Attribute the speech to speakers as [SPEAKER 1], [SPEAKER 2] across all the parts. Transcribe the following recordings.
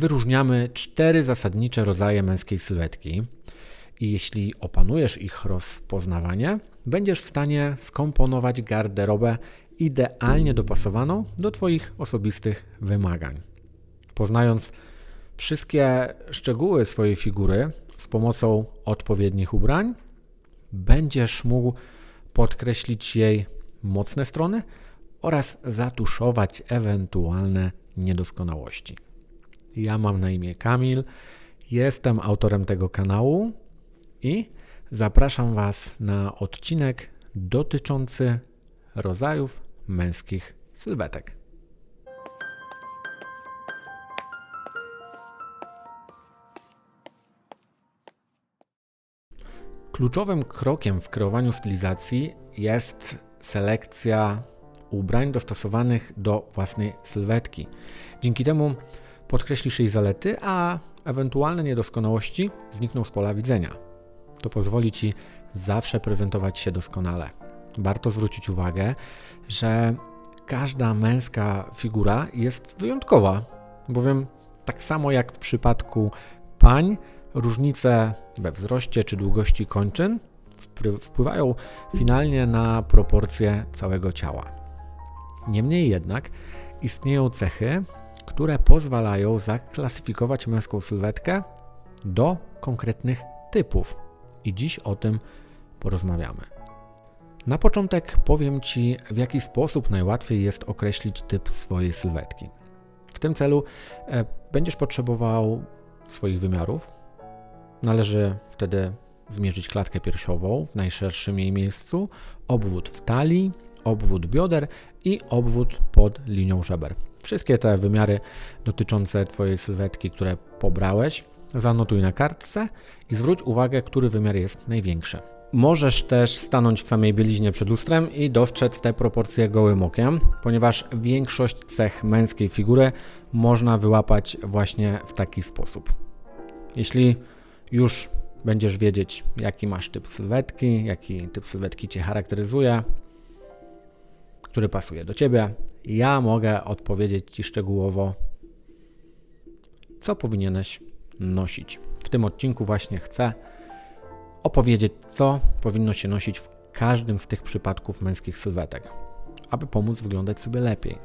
[SPEAKER 1] wyróżniamy cztery zasadnicze rodzaje męskiej sylwetki. I jeśli opanujesz ich rozpoznawanie, będziesz w stanie skomponować garderobę idealnie dopasowaną do Twoich osobistych wymagań. Poznając wszystkie szczegóły swojej figury z pomocą odpowiednich ubrań, będziesz mógł podkreślić jej mocne strony oraz zatuszować ewentualne niedoskonałości. Ja mam na imię Kamil, jestem autorem tego kanału i zapraszam Was na odcinek dotyczący rodzajów męskich sylwetek. Kluczowym krokiem w kreowaniu stylizacji jest selekcja ubrań dostosowanych do własnej sylwetki. Dzięki temu podkreślisz jej zalety, a ewentualne niedoskonałości znikną z pola widzenia. To pozwoli Ci zawsze prezentować się doskonale. Warto zwrócić uwagę, że każda męska figura jest wyjątkowa, bowiem tak samo jak w przypadku pań, różnice we wzroście czy długości kończyn wpływają finalnie na proporcje całego ciała. Niemniej jednak istnieją cechy, które pozwalają zaklasyfikować męską sylwetkę do konkretnych typów. I dziś o tym porozmawiamy. Na początek powiem Ci, w jaki sposób najłatwiej jest określić typ swojej sylwetki. W tym celu e, będziesz potrzebował swoich wymiarów. Należy wtedy zmierzyć klatkę piersiową w najszerszym jej miejscu, obwód w talii, obwód bioder i obwód pod linią żeber. Wszystkie te wymiary dotyczące Twojej sylwetki, które pobrałeś, zanotuj na kartce i zwróć uwagę, który wymiar jest największy. Możesz też stanąć w samej bieliźnie przed lustrem i dostrzec te proporcje gołym okiem, ponieważ większość cech męskiej figury można wyłapać właśnie w taki sposób. Jeśli już będziesz wiedzieć, jaki masz typ sylwetki, jaki typ sylwetki Cię charakteryzuje, który pasuje do Ciebie, ja mogę odpowiedzieć Ci szczegółowo, co powinieneś nosić. W tym odcinku właśnie chcę opowiedzieć, co powinno się nosić w każdym z tych przypadków męskich sylwetek, aby pomóc wyglądać sobie lepiej.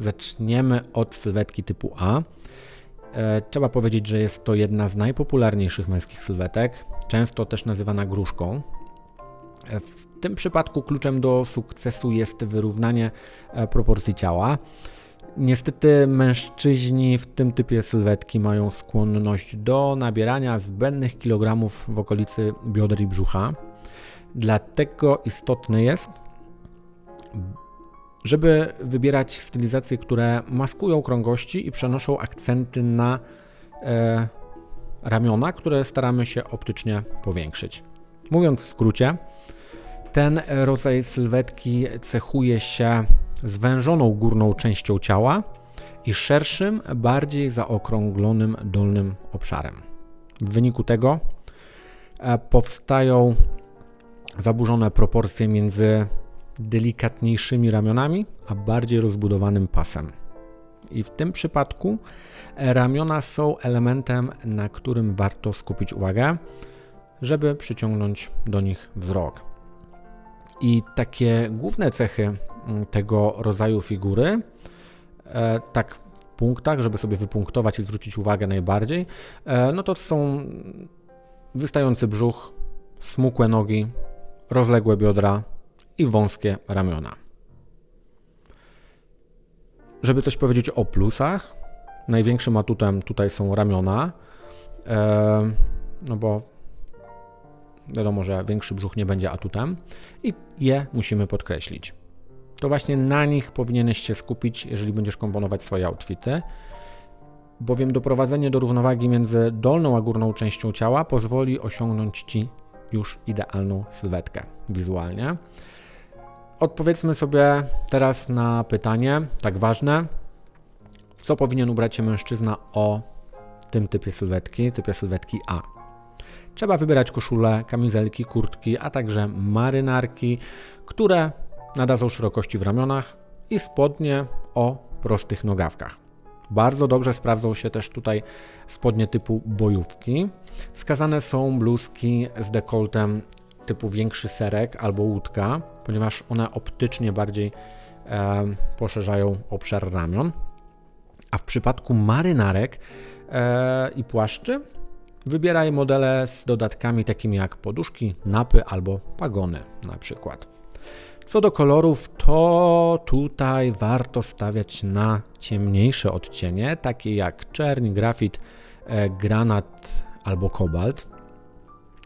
[SPEAKER 1] Zaczniemy od sylwetki typu A. E, trzeba powiedzieć, że jest to jedna z najpopularniejszych męskich sylwetek, często też nazywana gruszką. W tym przypadku kluczem do sukcesu jest wyrównanie e, proporcji ciała. Niestety mężczyźni w tym typie sylwetki mają skłonność do nabierania zbędnych kilogramów w okolicy bioder i brzucha. Dlatego istotne jest, żeby wybierać stylizacje, które maskują krągości i przenoszą akcenty na e, ramiona, które staramy się optycznie powiększyć. Mówiąc w skrócie, ten rodzaj sylwetki cechuje się zwężoną górną częścią ciała i szerszym, bardziej zaokrąglonym dolnym obszarem. W wyniku tego e, powstają zaburzone proporcje między delikatniejszymi ramionami, a bardziej rozbudowanym pasem. I w tym przypadku e, ramiona są elementem, na którym warto skupić uwagę, żeby przyciągnąć do nich wzrok. I takie główne cechy mm, tego rodzaju figury, e, tak w punktach, żeby sobie wypunktować i zwrócić uwagę najbardziej, e, no to są wystający brzuch, smukłe nogi, rozległe biodra i wąskie ramiona. Żeby coś powiedzieć o plusach, największym atutem tutaj są ramiona, e, no bo Wiadomo, że większy brzuch nie będzie atutem i je musimy podkreślić. To właśnie na nich powinieneś się skupić, jeżeli będziesz komponować swoje outfity, bowiem doprowadzenie do równowagi między dolną a górną częścią ciała pozwoli osiągnąć Ci już idealną sylwetkę wizualnie. Odpowiedzmy sobie teraz na pytanie, tak ważne, co powinien ubrać się mężczyzna o tym typie sylwetki, typie sylwetki A. Trzeba wybierać koszule, kamizelki, kurtki, a także marynarki, które nadadzą szerokości w ramionach i spodnie o prostych nogawkach. Bardzo dobrze sprawdzą się też tutaj spodnie typu bojówki. Wskazane są bluzki z dekoltem typu większy serek albo łódka, ponieważ one optycznie bardziej e, poszerzają obszar ramion. A w przypadku marynarek e, i płaszczy wybieraj modele z dodatkami takimi jak poduszki, napy albo pagony na przykład. Co do kolorów, to tutaj warto stawiać na ciemniejsze odcienie, takie jak czerń, grafit, e, granat albo kobalt.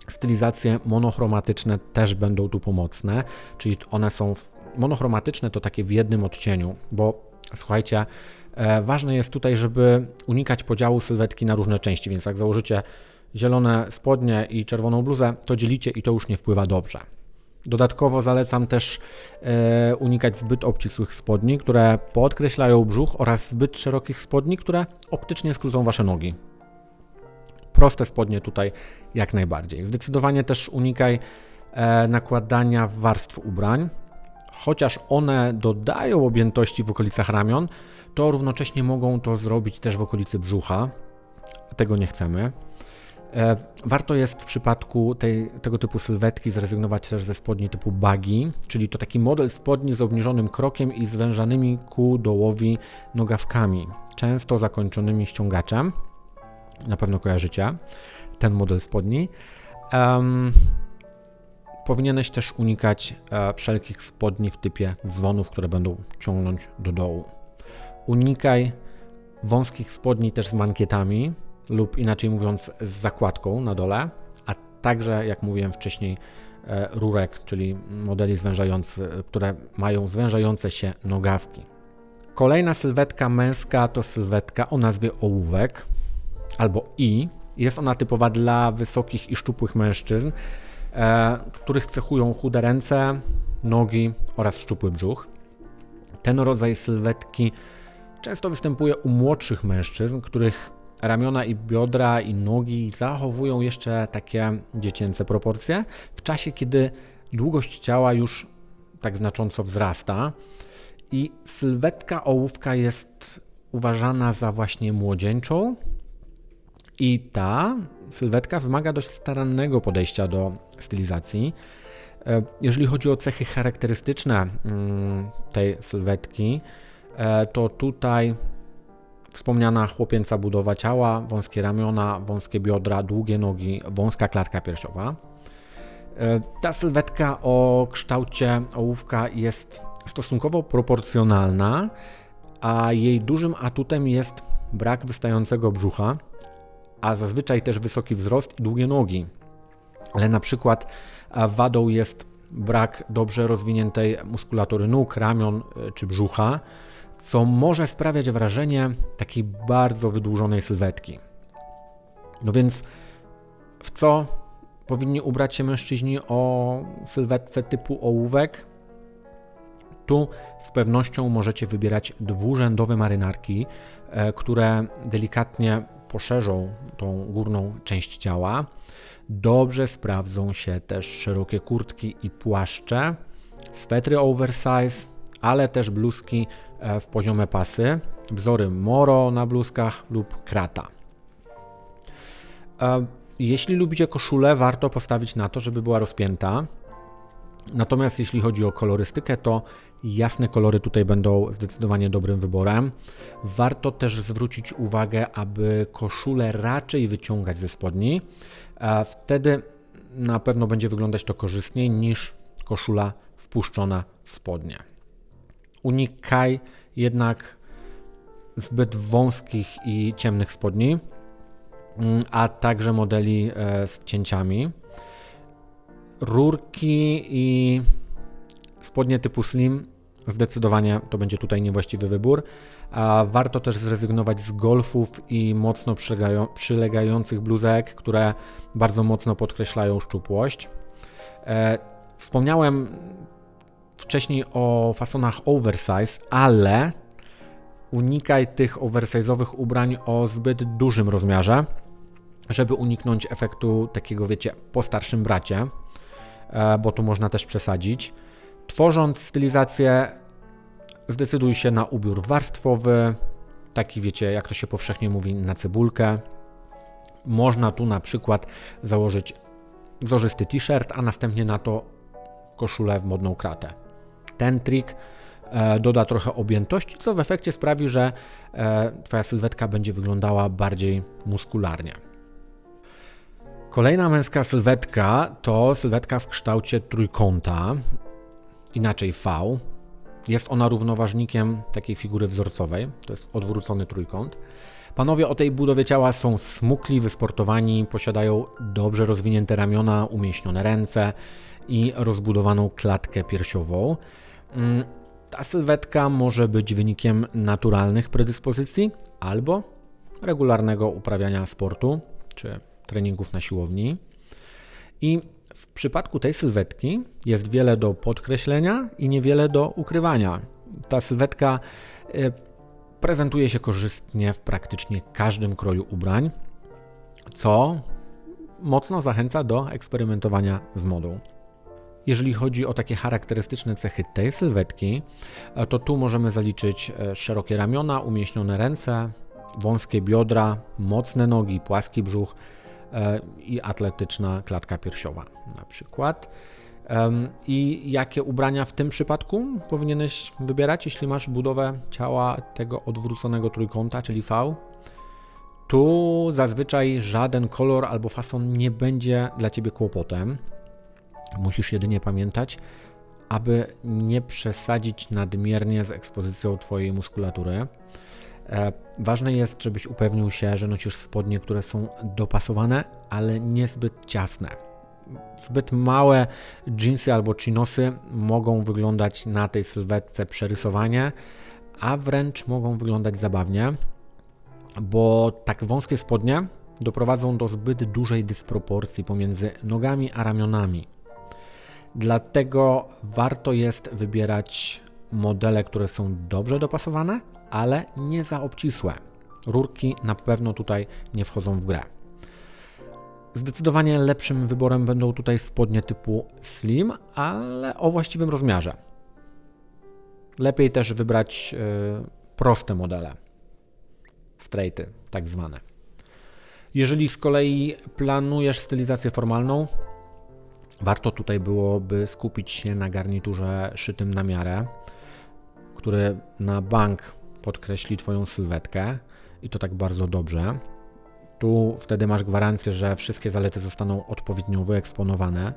[SPEAKER 1] Stylizacje monochromatyczne też będą tu pomocne, czyli one są monochromatyczne to takie w jednym odcieniu, bo słuchajcie, e, ważne jest tutaj, żeby unikać podziału sylwetki na różne części, więc jak założycie zielone spodnie i czerwoną bluzę, to dzielicie i to już nie wpływa dobrze. Dodatkowo zalecam też e, unikać zbyt obcisłych spodni, które podkreślają brzuch oraz zbyt szerokich spodni, które optycznie skrócą Wasze nogi. Proste spodnie tutaj jak najbardziej. Zdecydowanie też unikaj e, nakładania warstw ubrań. Chociaż one dodają objętości w okolicach ramion, to równocześnie mogą to zrobić też w okolicy brzucha. Tego nie chcemy. E, warto jest w przypadku tej, tego typu sylwetki zrezygnować też ze spodni typu buggy, czyli to taki model spodni z obniżonym krokiem i zwężanymi ku dołowi nogawkami, często zakończonymi ściągaczem. Na pewno kojarzycie ten model spodni. Um, powinieneś też unikać e, wszelkich spodni w typie dzwonów, które będą ciągnąć do dołu. Unikaj wąskich spodni też z mankietami, lub inaczej mówiąc z zakładką na dole, a także, jak mówiłem wcześniej, e, rurek, czyli modeli zwężające, które mają zwężające się nogawki. Kolejna sylwetka męska to sylwetka o nazwie ołówek albo I. Jest ona typowa dla wysokich i szczupłych mężczyzn, e, których cechują chude ręce, nogi oraz szczupły brzuch. Ten rodzaj sylwetki często występuje u młodszych mężczyzn, których ramiona i biodra i nogi zachowują jeszcze takie dziecięce proporcje, w czasie kiedy długość ciała już tak znacząco wzrasta i sylwetka ołówka jest uważana za właśnie młodzieńczą i ta sylwetka wymaga dość starannego podejścia do stylizacji. E, jeżeli chodzi o cechy charakterystyczne mm, tej sylwetki, e, to tutaj Wspomniana chłopięca budowa ciała, wąskie ramiona, wąskie biodra, długie nogi, wąska klatka piersiowa. E, ta sylwetka o kształcie ołówka jest stosunkowo proporcjonalna, a jej dużym atutem jest brak wystającego brzucha, a zazwyczaj też wysoki wzrost i długie nogi. Ale na przykład wadą jest brak dobrze rozwiniętej muskulatury nóg, ramion e, czy brzucha co może sprawiać wrażenie takiej bardzo wydłużonej sylwetki. No więc w co powinni ubrać się mężczyźni o sylwetce typu ołówek? Tu z pewnością możecie wybierać dwurzędowe marynarki, e, które delikatnie poszerzą tą górną część ciała. Dobrze sprawdzą się też szerokie kurtki i płaszcze, swetry oversize, ale też bluzki E, w poziome pasy, wzory Moro na bluzkach lub Krata. E, jeśli lubicie koszulę, warto postawić na to, żeby była rozpięta. Natomiast jeśli chodzi o kolorystykę, to jasne kolory tutaj będą zdecydowanie dobrym wyborem. Warto też zwrócić uwagę, aby koszulę raczej wyciągać ze spodni. E, wtedy na pewno będzie wyglądać to korzystniej niż koszula wpuszczona w spodnie unikaj jednak zbyt wąskich i ciemnych spodni, mm, a także modeli e, z cięciami. Rurki i spodnie typu slim zdecydowanie to będzie tutaj niewłaściwy wybór. A warto też zrezygnować z golfów i mocno przylegających bluzek, które bardzo mocno podkreślają szczupłość. E, wspomniałem wcześniej o fasonach oversize, ale unikaj tych oversize'owych ubrań o zbyt dużym rozmiarze, żeby uniknąć efektu takiego, wiecie, po starszym bracie, e, bo tu można też przesadzić. Tworząc stylizację, zdecyduj się na ubiór warstwowy, taki wiecie, jak to się powszechnie mówi, na cebulkę. Można tu na przykład założyć wzorzysty t-shirt, a następnie na to koszulę w modną kratę. Ten trik e, doda trochę objętości, co w efekcie sprawi, że e, Twoja sylwetka będzie wyglądała bardziej muskularnie. Kolejna męska sylwetka to sylwetka w kształcie trójkąta, inaczej V. Jest ona równoważnikiem takiej figury wzorcowej, to jest odwrócony trójkąt. Panowie o tej budowie ciała są smukli, wysportowani, posiadają dobrze rozwinięte ramiona, umieśnione ręce i rozbudowaną klatkę piersiową. Mm, ta sylwetka może być wynikiem naturalnych predyspozycji albo regularnego uprawiania sportu czy treningów na siłowni. I w przypadku tej sylwetki jest wiele do podkreślenia i niewiele do ukrywania. Ta sylwetka e, prezentuje się korzystnie w praktycznie każdym kroju ubrań, co mocno zachęca do eksperymentowania z modą. Jeżeli chodzi o takie charakterystyczne cechy tej sylwetki, e, to tu możemy zaliczyć e, szerokie ramiona, umieśnione ręce, wąskie biodra, mocne nogi, płaski brzuch i atletyczna klatka piersiowa na przykład. I jakie ubrania w tym przypadku powinieneś wybierać, jeśli masz budowę ciała tego odwróconego trójkąta, czyli V? Tu zazwyczaj żaden kolor albo fason nie będzie dla ciebie kłopotem. Musisz jedynie pamiętać, aby nie przesadzić nadmiernie z ekspozycją Twojej muskulatury. E, ważne jest, żebyś upewnił się, że nosisz spodnie, które są dopasowane, ale niezbyt ciasne zbyt małe jeansy albo chinosy mogą wyglądać na tej sylwetce przerysowanie, a wręcz mogą wyglądać zabawnie, bo tak wąskie spodnie doprowadzą do zbyt dużej dysproporcji pomiędzy nogami a ramionami. Dlatego warto jest wybierać modele, które są dobrze dopasowane, ale nie za obcisłe. Rurki na pewno tutaj nie wchodzą w grę. Zdecydowanie lepszym wyborem będą tutaj spodnie typu slim, ale o właściwym rozmiarze. Lepiej też wybrać yy, proste modele, straighty tak zwane. Jeżeli z kolei planujesz stylizację formalną, warto tutaj byłoby skupić się na garniturze szytym na miarę, który na bank podkreśli Twoją sylwetkę i to tak bardzo dobrze. Tu wtedy masz gwarancję, że wszystkie zalety zostaną odpowiednio wyeksponowane.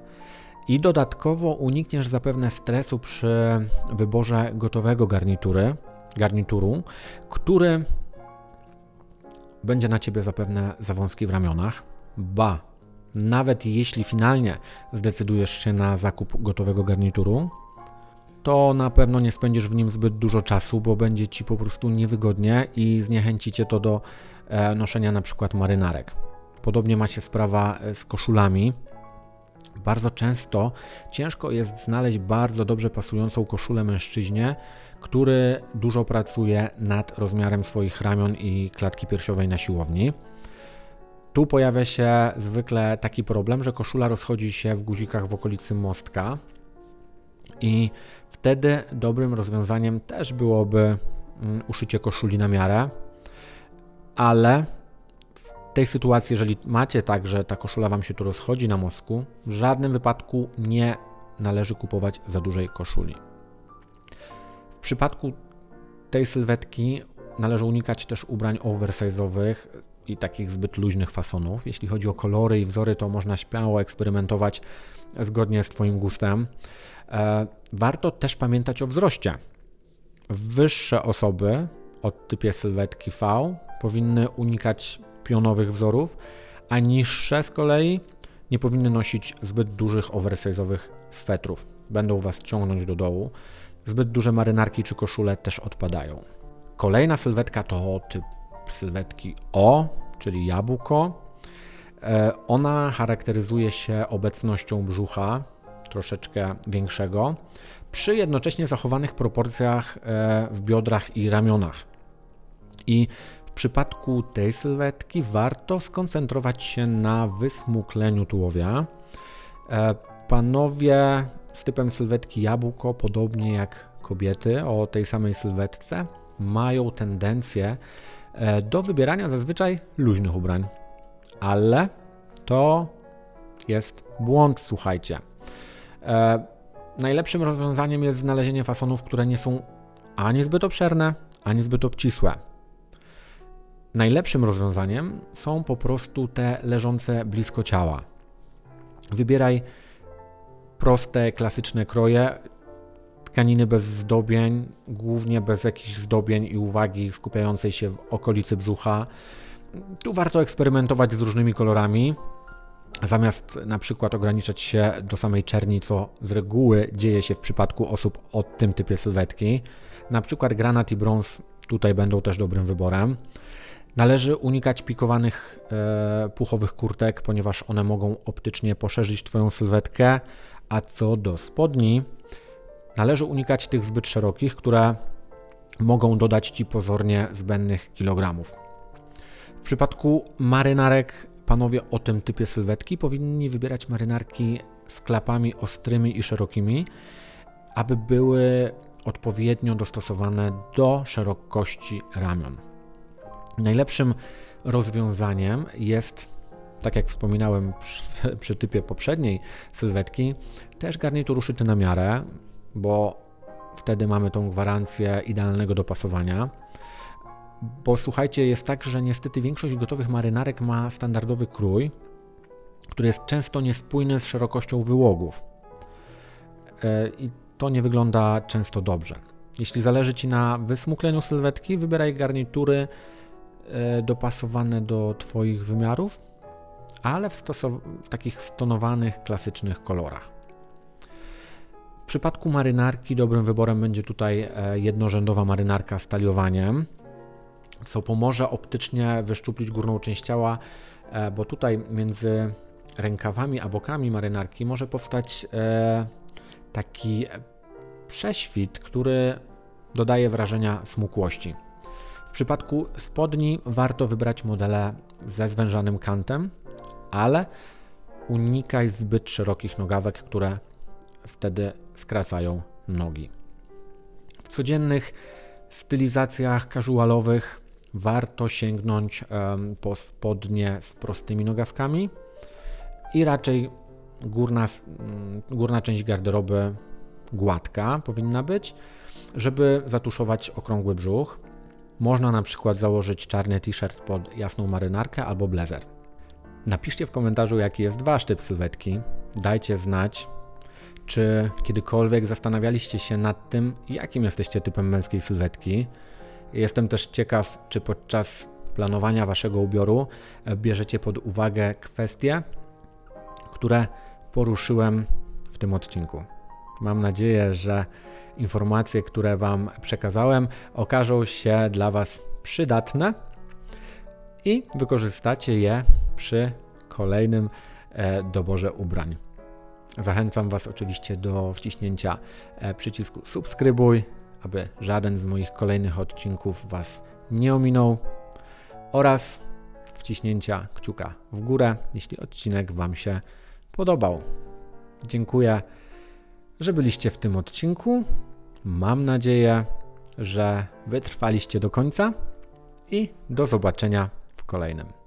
[SPEAKER 1] I dodatkowo unikniesz zapewne stresu przy wyborze gotowego garnitury, garnituru, który będzie na ciebie zapewne za wąski w ramionach. Ba, nawet jeśli finalnie zdecydujesz się na zakup gotowego garnituru, to na pewno nie spędzisz w nim zbyt dużo czasu, bo będzie ci po prostu niewygodnie i zniechęci cię to do E, noszenia na przykład marynarek. Podobnie ma się sprawa e, z koszulami. Bardzo często ciężko jest znaleźć bardzo dobrze pasującą koszulę mężczyźnie, który dużo pracuje nad rozmiarem swoich ramion i klatki piersiowej na siłowni. Tu pojawia się zwykle taki problem, że koszula rozchodzi się w guzikach w okolicy mostka i wtedy dobrym rozwiązaniem też byłoby mm, uszycie koszuli na miarę, ale w tej sytuacji, jeżeli macie tak, że ta koszula Wam się tu rozchodzi na mosku, w żadnym wypadku nie należy kupować za dużej koszuli. W przypadku tej sylwetki należy unikać też ubrań oversize'owych i takich zbyt luźnych fasonów. Jeśli chodzi o kolory i wzory, to można śmiało eksperymentować zgodnie z Twoim gustem. E, warto też pamiętać o wzroście. Wyższe osoby o typie sylwetki V powinny unikać pionowych wzorów, a niższe z kolei nie powinny nosić zbyt dużych oversize'owych swetrów. Będą Was ciągnąć do dołu. Zbyt duże marynarki czy koszule też odpadają. Kolejna sylwetka to typ sylwetki O, czyli jabłko. E, ona charakteryzuje się obecnością brzucha troszeczkę większego, przy jednocześnie zachowanych proporcjach e, w biodrach i ramionach. I przypadku tej sylwetki warto skoncentrować się na wysmukleniu tułowia. E, panowie z typem sylwetki jabłko, podobnie jak kobiety o tej samej sylwetce, mają tendencję do wybierania zazwyczaj luźnych ubrań. Ale to jest błąd, słuchajcie. E, najlepszym rozwiązaniem jest znalezienie fasonów, które nie są ani zbyt obszerne, ani zbyt obcisłe. Najlepszym rozwiązaniem są po prostu te leżące blisko ciała. Wybieraj proste, klasyczne kroje, tkaniny bez zdobień, głównie bez jakichś zdobień i uwagi skupiającej się w okolicy brzucha. Tu warto eksperymentować z różnymi kolorami, zamiast na przykład ograniczać się do samej czerni, co z reguły dzieje się w przypadku osób o tym typie sylwetki. Na przykład granat i brąz tutaj będą też dobrym wyborem. Należy unikać pikowanych e, puchowych kurtek, ponieważ one mogą optycznie poszerzyć Twoją sylwetkę, a co do spodni, należy unikać tych zbyt szerokich, które mogą dodać Ci pozornie zbędnych kilogramów. W przypadku marynarek panowie o tym typie sylwetki powinni wybierać marynarki z klapami ostrymi i szerokimi, aby były odpowiednio dostosowane do szerokości ramion. Najlepszym rozwiązaniem jest, tak jak wspominałem przy, przy typie poprzedniej sylwetki, też garnitur uszyty na miarę, bo wtedy mamy tą gwarancję idealnego dopasowania. Bo słuchajcie, jest tak, że niestety większość gotowych marynarek ma standardowy krój, który jest często niespójny z szerokością wyłogów. E, I to nie wygląda często dobrze. Jeśli zależy Ci na wysmukleniu sylwetki, wybieraj garnitury e, dopasowane do Twoich wymiarów, ale w, w takich stonowanych, klasycznych kolorach. W przypadku marynarki dobrym wyborem będzie tutaj e, jednorzędowa marynarka z taliowaniem, co pomoże optycznie wyszczuplić górną część ciała, e, bo tutaj między rękawami a bokami marynarki może powstać e, taki prześwit, który dodaje wrażenia smukłości. W przypadku spodni warto wybrać modele ze zwężanym kantem, ale unikaj zbyt szerokich nogawek, które wtedy skracają nogi. W codziennych stylizacjach casualowych warto sięgnąć po spodnie z prostymi nogawkami i raczej górna, mm, górna część garderoby gładka powinna być, żeby zatuszować okrągły brzuch. Można na przykład założyć czarny t-shirt pod jasną marynarkę albo blazer. Napiszcie w komentarzu, jaki jest wasz typ sylwetki. Dajcie znać, czy kiedykolwiek zastanawialiście się nad tym, jakim jesteście typem męskiej sylwetki. Jestem też ciekaw, czy podczas planowania waszego ubioru bierzecie pod uwagę kwestie, które poruszyłem w tym odcinku. Mam nadzieję, że informacje, które Wam przekazałem, okażą się dla Was przydatne i wykorzystacie je przy kolejnym e, doborze ubrań. Zachęcam Was oczywiście do wciśnięcia e, przycisku subskrybuj, aby żaden z moich kolejnych odcinków Was nie ominął oraz wciśnięcia kciuka w górę, jeśli odcinek Wam się podobał. Dziękuję, że byliście w tym odcinku. Mam nadzieję, że wytrwaliście do końca i do zobaczenia w kolejnym.